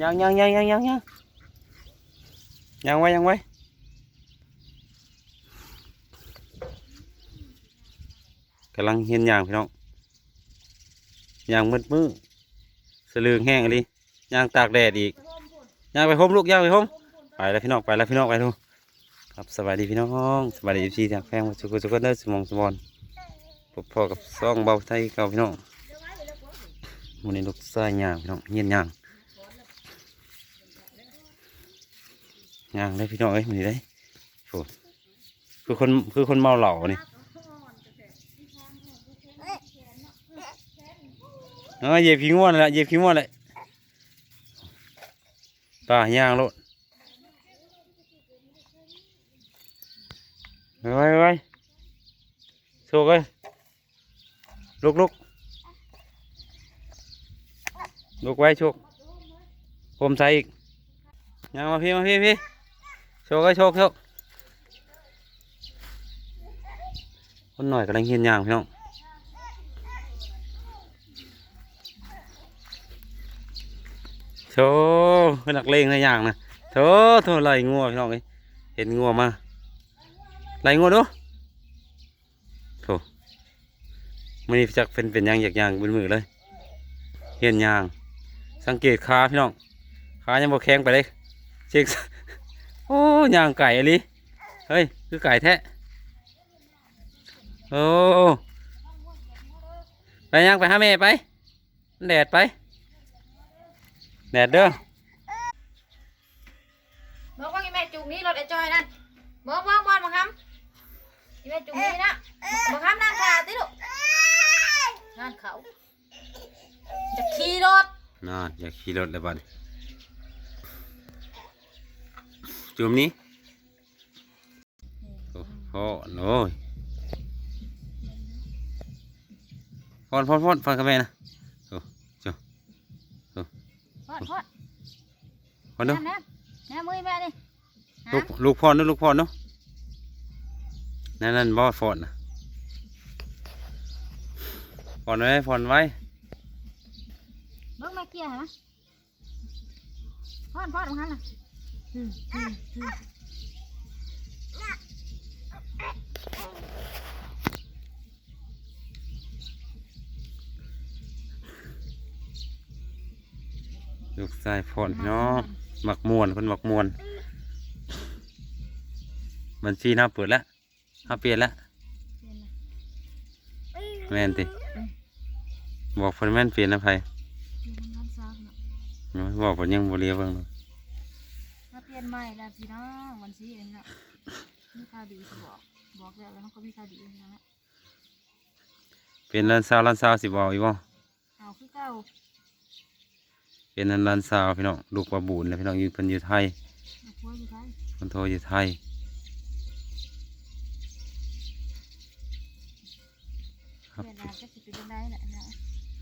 ยังยังยังยังยังยังยังไว้ยังไว้กำลังเห็นยางพี่น้องยางมืดมืดสลืองแห้งอะไรยางตากแดดอีกยางไปห่มลูกยางไปห่มไปแล้วพี่น้องไปแล้วพี่น้องไปดูครับสวัสดีพี่น้องสวัสดีพี่ทางแฟนสุขุสุขเด้อสมองสมบอนพบพ่อกับซ่องเบาไทยเก่าพี่น้องวันนี้ลูกชายยางพี่น้องเงียนยาง ย่างได้พี่น้องเอ้ยมันนี่ได้โอ้คือคนคือคนเมาเหล้านี่เออเหยียบขี้ง่วนละเหยียบขี้ง่วนเลยตาย่างโลดไปไปโชกเอ้ยลุกลุกลุกไว้โชกผมใส่อีกย่างมาพี่มาพี่พี่ โชคก็โชคโชคคนหน่อยกำลังเฮียนยางพี่น้องโชว์เป็นนักเลงในยางนะโถโถไหลงัวพี่น้องเห็นงัวมาไหลงัวดูโถมันนี่จักเป็นเป็นยางอยากยางบนมือเลยเฮียนยาง สังเกตขาพี่น้องขายังบ่แข็งไปเลยเช็ค โอ้ย่างไก่อะไรเฮ้ย คือไก่แท้โอ้ไปย่างไปหาแม่ไปมันแดดไป แดดเด้อบอกว่าอีแม่จุกนี้รถไอ้จอยนั่นบอกบอกบอลมาคำอีแม่จุกนี้นะมาคำนั่งขาติลูกนั่นเขาจะขี่รถน่าอยากขี่รถเลยบ้าน จุ่มนี้โอ้โหโอ้ยพอนพอนพอนฟังกับแม่นะโอ้จ้ะพอดพอดพอนเนาะแน่แน่มือแม่ดิลูกลูกพอนเนาะลูกพอนเนาะนั่นนั่นบ่ฟอนนะฟอนไว้ฟอนไว้เบิ้งแม่เกียร์ฮะพอดพอดมาคำน่ะอืมอืมอืม ลูกชายพอนพี่น้องหมักมวนคนหมักมวนบัญชีน้าเปิดแล้วน้าเปลี่ยนแล้วแม่นติบอกเพิ่นแม่นเปลี่ยนนะไผน้ำซักเนาะบอกเพิ่นยังบ่เรียเบิ่งเลยถ้าเปลี่ยนใหม่แล้วพี่น้องวันนี้เองนะมีข่าวดีสิบอกบอกแล้วแล้วมันก็มีข่าวดีนะเป็นร้านสาวร้านสาวสิบอกอีบ่เอาคือเก่าเป็นร้านสาวพี่น้องลูกปลาบูนแล้วพี่น้องอยู่เพิ่นอยู่ไทยเอาพัวอยู่ไทยเพิ่นโทรอยู่ไทยครับเปลี่ยนอาจจะสิเป็นจังได้แหละนะ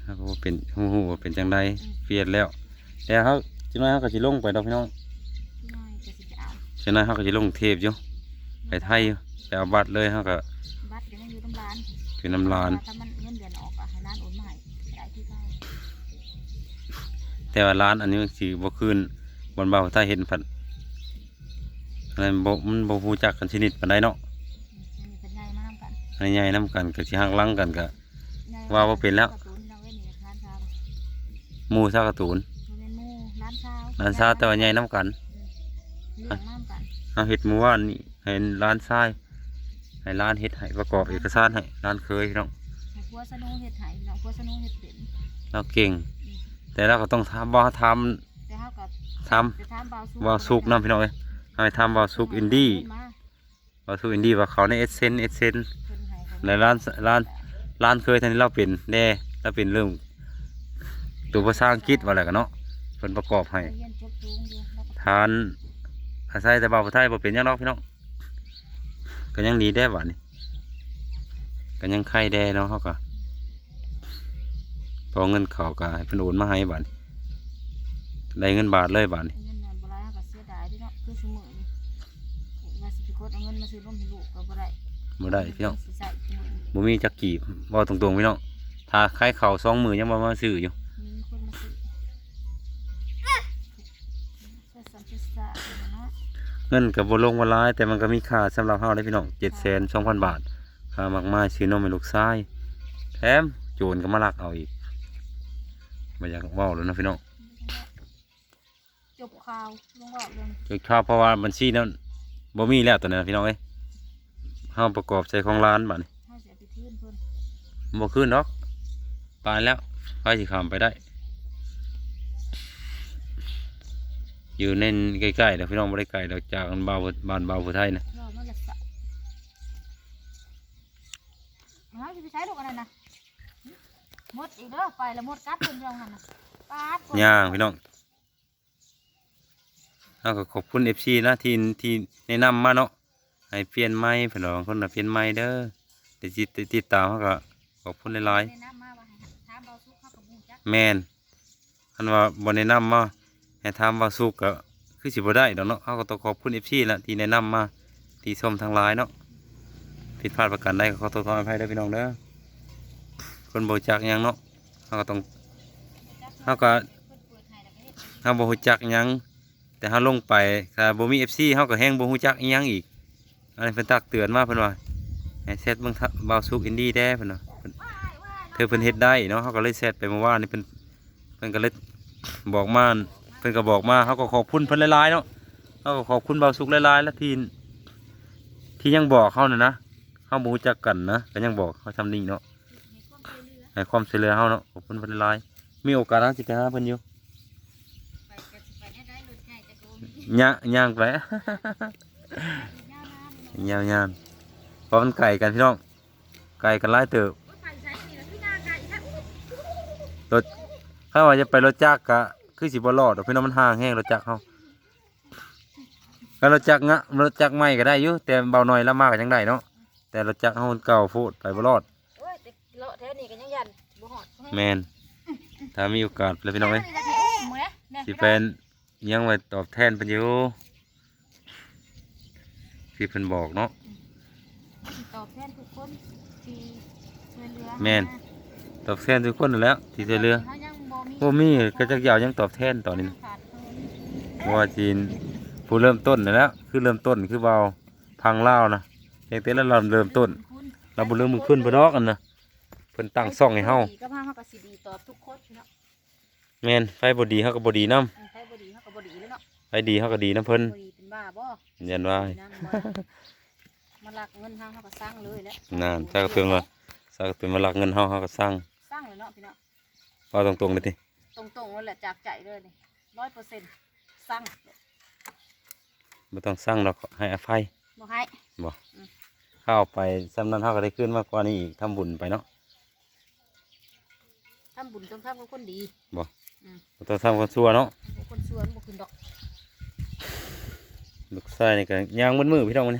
ครับว่าเป็นฮู้ฮู้ว่าเป็นจังไดเปลี่ยนแล้วแล้วเฮาจังน้อยเฮาก็สิลงไปดอกพี่น้อง ฉะนั้นเขาก็จะลงเทพอยู่ไปไทยอยู่ไปเอาบัตรเลยเขาก็บัตรยังไม่อยู่ตำร้านคือน้ำลาน ถ้ามันเงินเดือนออกอะให้ร้านโอนมาให้ได้ที่เก่าแต่ว่าร้านอันนี้สิบ่คืนบนเบาถ้าเห็นผัดอะไรบ่มันบ่ฮู้จักกันชนิดปานใดเนาะอืมอันนี้เป็นไงมานำกันอันใหญ่นํกันก็สิหักหลังกันก็ไงว่าบ่เป็นแล้ว การ์ตูนเราเว้นนี่ร้านเช้าหมู่ซากการ์ตูนเราเป็นหมู่ร้านเช้าร้านซาแต่ว่าใหญ่นํกัน เลี้ยงน้ำกันเฮาเฮ็ดหมู่ว่านนี่ให้ร้านทรายให้ร้านเฮ็ดให้ประกอบเอกสารให้ร้านเคยพี่น้องให้พัวสนุเห็ดไห้เราพัวสนุเห็ดเป็นเราเก่ง แต่เราก็ต้องทำบ่ทำแต่เฮากับทำจะทำเบาสุกบ่สุกนํพี่น้องเอ้ยเอาไปทำบ่สุกอินดี้มาบ่สุกอินดี้ว่าเขาในเอเซนเอเซนเพิ่นให้เขาในร้านร้านร้านเคยทันนี้เราเป็นแน่เราเป็นเรื่องตัวภาษาอังกฤษว่าอะไรกันเนาะเพิ่นประกอบให้เรียนจบสูงอยู่แล้วก็ทาน อาศัยแต่บ่าวไทยบ่เป็นหยังเนาะพี่น้องก็ยังดีได้บัดนี้ก็ยังไข่แด้เนาะเขาก็พอเงินเขาก็ให้เพิ่นโอนมาให้บัดนี้ได้เงินบาทเลยบัดนี้เงินนั่นบ่ได้ก็เสียดายพี่เนาะคือสมือนี่ว่าสิไปกดเอาเงินมาซื้อนมให้ลูกก็บ่ได้บ่ได้พี่น้องสิใส่มื้อนี้บ่มีจักกี่บ่ตรงๆพี่น้องถ้าใครเข้าสองมือยังบ่มาซื้ออยู่ มีคนมาซื้อ จะสะเนาะเงินกับบลงบหลาย แต่มันก็มีค่าสำหรับเฮาได้พี่น้องเจ็ดแสนสองพันบาทค่ามากมายซื้อนมให้ลูกชายแถมโจรก็มาลักเอาอีกไม่อยากเว้าแล้วนะพี่น้องจบข่าวลงบอกเรื่องเกิดข่าวเพราะว่าบัญชีนั้นบ่มีแล้วตอนนั้นนะพี่น้องเอ้ยเฮาประกอบใช้ของร้านบัดนี้ให้เสียไปทื่นเพิ่นบ่ขึ้นดอกปานแล้วไปสิข้ามไปได้ อยู่ในใกล้ๆแล้วพี่น้องบ่ได้ไกลดอกจากบ้านบ่าวบ้านบ่าวผู้ไทยนะรอมันละสะมาสิไปใช้ลูกอะไรนะหมดอีกเด้อไปแล้วหมดกัดเพิ่นเรื่องหั่นน่ะปาดคนย่างพี่น้องเฮาก็ขอบคุณ FC นะที่ที่แนะนำมาเนาะให้เปลี่ยนไม้เพิ่นว่าบางคนน่ะเปลี่ยนไม้เด้อเดี๋ยวสิติดตามเฮาก็ขอบคุณหลายๆแนะนำมาว่าให้ถามเบาสุกเขากับบูจักแมนอันว่าบ่แนะนำมา ให้ทำว่าสุกก็คือสิบ่ได้ดอกเนาะเฮาก็ต้องขอบคุณ FC ละที่แนะนำมาที่ชมทางไลน์เนาะผิดพลาดประการใดก็ขอโทษขออภัยด้อพี่น้องเด้อคนบ่รู้จักหยังเนาะเฮาก็ต้องเฮาก็เพิ่นเปิดให้แล้วก็เฮ็ดเฮาบรู้จักหยังแต่เฮาลงไปถ้าบ่มี FC เฮาก็แฮงบ่รู้จักยังอีกอันนี้เพิ่นตักเตือนมาเพิ่นว่าให้เซตเบิ่งทะบ่าสุกอินดี้แด้เพิ่นว่าเธอเพิ่นเฮ็ดได้เนาะเขาก็เลยแซดไปเมื่อวานนี่เพิ่นเพิ่นก็เลยบอกมา เพิ่นก็บอกมาเขาก็ขอบคุณเพิ่นหลายๆเนาะเขาก็ขอบคุณเบาสุกหลายๆแล้วที่ที่ยังบอกเขาน่ะนะเขาบ่รู้จักกันนะก็ยังบอกเขาทำนี่เนาะให้ความช่วยเหลือให้ความช่วยเหลือเขาเนาะขอบคุณเพิ่นหลายๆมีโอกาสทางสิไปหาเพิ่นอยู่ไปก็สิไปได้ได้รถใหญ่จะโดนย่างย่างไปยาวนานยาวยาวเพราะมันไก่กันพี่น้อง ไก่กันหลายเติบว่าไปใช้นี่แล้วพี่นาไก่ค่ะรถถ้าว่าจะไปรถจักรก็ คือสิบ่รอดดอกพี่น้องมันห่างแห้งรถจักรเขาก็รถจักรงะรถจักรใหม่ก็ได้อยู่แต่เบาหน่อยแล้วมากก็ยังได้เนาะแต่รถจักรเขามันเก่าโพูดไปบ่รอดโอ้ยแต่เลาะแถวนี้ก็ยังยันบ่ฮอดแมนถ้ามีโอกาสแล้วพี่น้องเอ้ยแม่นี่จะให้อุ้มแม่แม่สิเป็นยังไว้ตอบแทนเพิ่นอยู่ที่เพิ่นบอกเนาะสิตอบแทนทุกคนที่ช่วยเหลือแม่นตอบแทนทุกคนนั่นแหล้วที่ช่วยเหลือเขายัง บ่มีบ่มีก็จักยาวยังตอบแทนตอนนี้นะขาดเพิ่นเพราะว่าจีนผู้เริ่มต้นนั่นแหล้ว คือเริ่มต้นคือเบาพังเล่าวนะเพียงแต่แล้วเราเริ่มต้นคุณเราบ่เริ่มมือขึ้นบ่ดอกอันนะเพิ่นตั้งซ่องให้เฮาดีก็พาเฮาก็สิดีตอบทุกคนเนาะแม่นไฟบ่ดีเฮาก็บ่ดีนํอันใครบ่ดีเฮาก็บ่ดีเลยเนาะไฟดีเฮาก็ดีนํเพิ่นบ่ดีเป็นบ้าบ่ยันว่านั่นบ่มาลักเงินเฮาเฮาก็สร้างเลยแหละนั่นถ้าก็เพิ่นว่าถ้าก็เป็นมาลักเงินเฮาเฮาก็สร้างสร้างเลยเนาะพี่เนาะ ว่าตรงๆเลยติตรงๆนั่นแหละจากใจเลยนี่100%สร้างบ่ต้องสร้างดอกให้อภัยบ่ให้เข้าไปซำนั้นเฮาก็ได้ขึ้นมากกว่านี้อีกทำบุญไปเนาะทำบุญต้องทำกับคนดีบ่ต้องทำคนชั่วเนาะบ่คนสวนบ่ขึ้นดอกลูกชายนี่ก็ย่างมืดๆพี่น้องมัน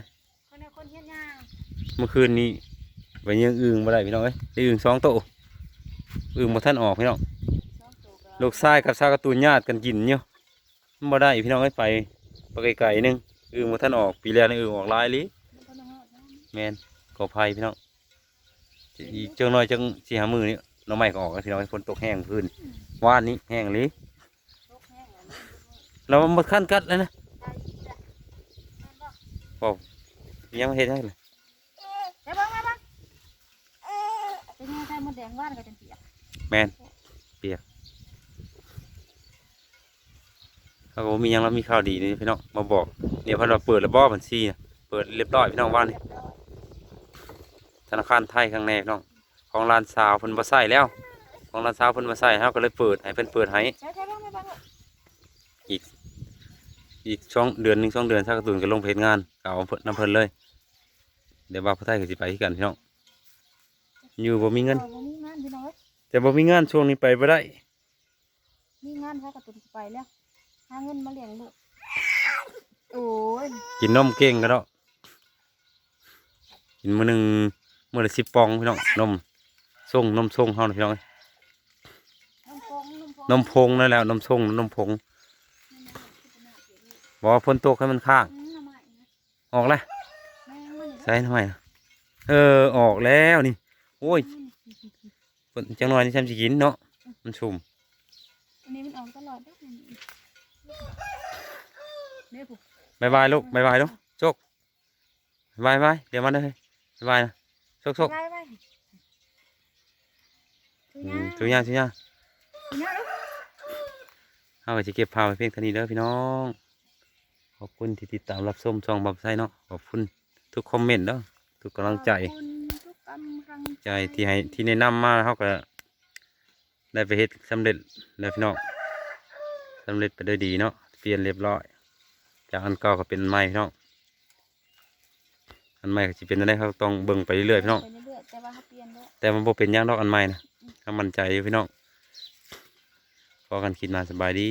คนในคนเฮ็ดย่างเมื่อคืนนี้ไปยิงอึ่งบ่ได้พี่น้องเอ้ยได้อึ่งสองโตว อึ่งบ่ทันออกพี่น้องสองตัวก็ลูกชายกับชาวการ์ตูนญาติกันกินอยู่มันบ่ได้พี่น้องเอ้ยไปไปไกลๆหนึงอึ่งบ่ทันออกปีแล้วนี่อึ่งออกหลายลิมันก็น้อยนะแม่นขออภัยพี่น้องอีกจังน้อยจังสิหามือนี่หน้องใหม่ก็ออกแล้วพี่น้องฝนตกแห้งพื้นวานนี้แห้งลิตกแห้งแล้วนี่เราบ่คันกัดแล้วนะได้อีกแล้วแม่นบ่บ่ยังบ่เฮ็ดให้เลยเดี๋ยวเบิ่งมาเบิ่งเป็นยังไงใส่มดแดงว่านก็จังเปียก แม่นเปียกเขาก็มียังแล้วมีข่าวดีนี่พี่น้องมาบอกเนี่ยพิ่นว่าเปิดแล้วบ่บัญชีน่ะเปิดเรียบร้อยพี่น้องว่านนี่ธนาคารไทยข้างในพี่น้องของร้านสาวเพิ่นบ่ใส่แล้ว ของร้านสาวเพิ่นบ่ใส่เฮาก็เลยเปิดให้เพิ่นเปิดให้อีกอีกช่องเดือนหนึงช่องเดือนสักการ์ตูนก็ลงเพจงานเก็เอาเพิ่นนํเพิ่นเลย เดี๋ยวบ่าวผู้ไทยก็สิไปคือกันพี่น้องอยู่บ่มีเงิน แต่บ่มีงานช่วงนี้ไปบ่ได้ มีงานพากระตุ้นไปแล้วหาเงินมาเลี้ยงลูกโอ้ยกินนมเก่งก็ดอกกินมื้อหนึงมื้อละ10ปองพี่น้องนมส่งนมส่งเฮาน่ะพี่น้องเอ้ยน้ำฟองน้ำฟองนมพงนั่นแหละนมส่งนมพงบ่ว่าฝนตกให้มันข้าง อืมน้ำใหม่นะออกแล้วแม่งมันนี่ใส่ทำไมล่ะเออออกแล้วนี่ โอ้ย เพิ่นจังหน่อยนี่ฉันสิกินเนาะมันชุ่มอันนี้มันออกตลอดเด้อเนี่ยผู้บายบายลูกบายบายลูกโชคบายบายเดี๋ยวมาเลยบายบายนะโชคโชคไปไปทุอืยามทุกอย่างทุกอย่างทุยาลูกเอาไปจะเก็บพาไปเพียงเท่านี้เด้อพี่น้อง ขอบคุณที่ติดตามรับชมช่องบับไซเนาะขอบคุณทุกคอมเมนต์เนาะทุกกำลังใจ ขอบคุณทุกกำลัง ใจที่ให้ที่แนะนำมาเขาก็ ได้ไปเฮ็ดสำเร็จแล้วพี่น้องสำเร็จไปด้วยดีเนาะเปลี่ยนเรียบร้อย จากอันเก่าก็เป็นอันใหม่พี่น้องอันใหม่ก็จะเป็นอะไรเขาต้องเบิ่งไปเรื่อยๆพี่น้องแต่ว่าเปลี่ยนแล้วแต่มันบ่เป็นหยังดอกอันใหม่นะก็มั่นใจอยู่พี่น้องพอกันคิดมาสบายดี